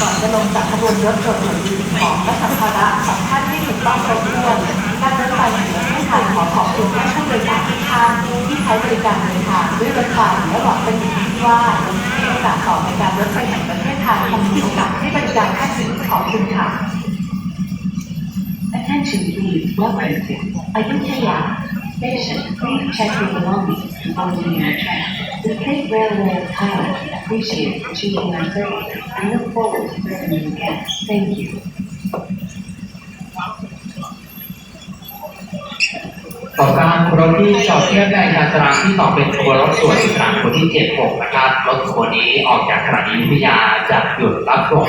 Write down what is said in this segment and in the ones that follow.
ก่อนจะลงจากขบวนรถยนต์หน่วยสิ่งของและสัมภาระของท่านที่ถูกต้องครบถ้วนการรถไฟแห่งประเทศไทยขอขอบคุณท่านผู้บริการทุกท่านที่ใช้บริการเดินทางด้วยรถไฟและหวังเป็นอย่างยิ่งว่าในโอกาสต่อในการรถไฟแห่งประเทศไทยคงมีโอกาสให้บริการท่านอีกขอบคุณค่ะ Attention please, welcome to Ayutthaya Station. Please check your belongings on the train. The State Railway of Thailand appreciates choosing our service and look forward to serving you again. Thank you. ต่อการรถที่จอดเทียบในชานชาลาที่ต่อเป็นตัวรถส่วนสถานคนที่ 76 นะครับรถขบวนนี้ออกจากสถานีวิทยาจะหยุดรับส่ง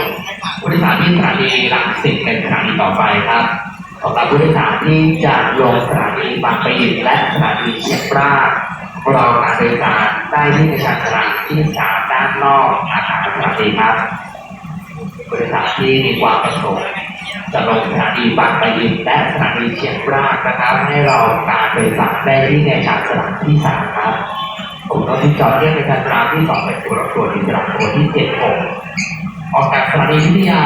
ผู้โดยสารที่สถานีรังสิตเป็นสถานีต่อไปครับสำหรับผู้โดยสารที่จะลงสถานีบางปะอินและสถานีเชียงราก รอการโดยสารได้ที่ในชานชาลาที่สามด้านนอกอาคารสถานีครับบริษัทที่มีความประสงค์จะลงสถานีบางปะอินและสถานีเชียงรากนะครับ ให้เราการโดยสารได้ที่ในชานสถานที่สามครับผมต้องที่จอดเรียกในชานสถานที่สองเป็นตัวรถทัวร์อิสระตัวที่เจ็ดหกออกจากสถานีวิทยา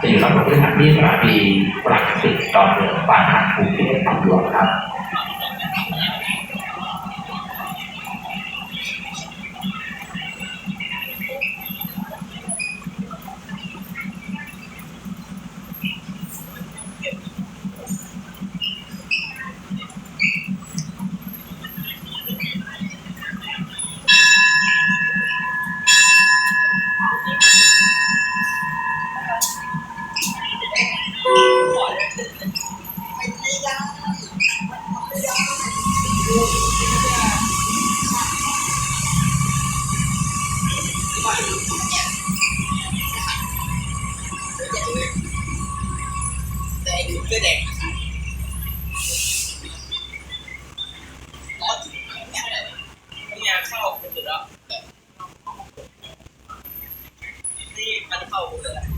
จะอยู่ระบบผู้โดยสารที่สถานีปรังสิตต่อเมืองปานหันกรุงเทพมหานครครับ mình đi ra mình không đi ra để được cái đẹp nhà sau cũng được đó đi bánh hầu cũng được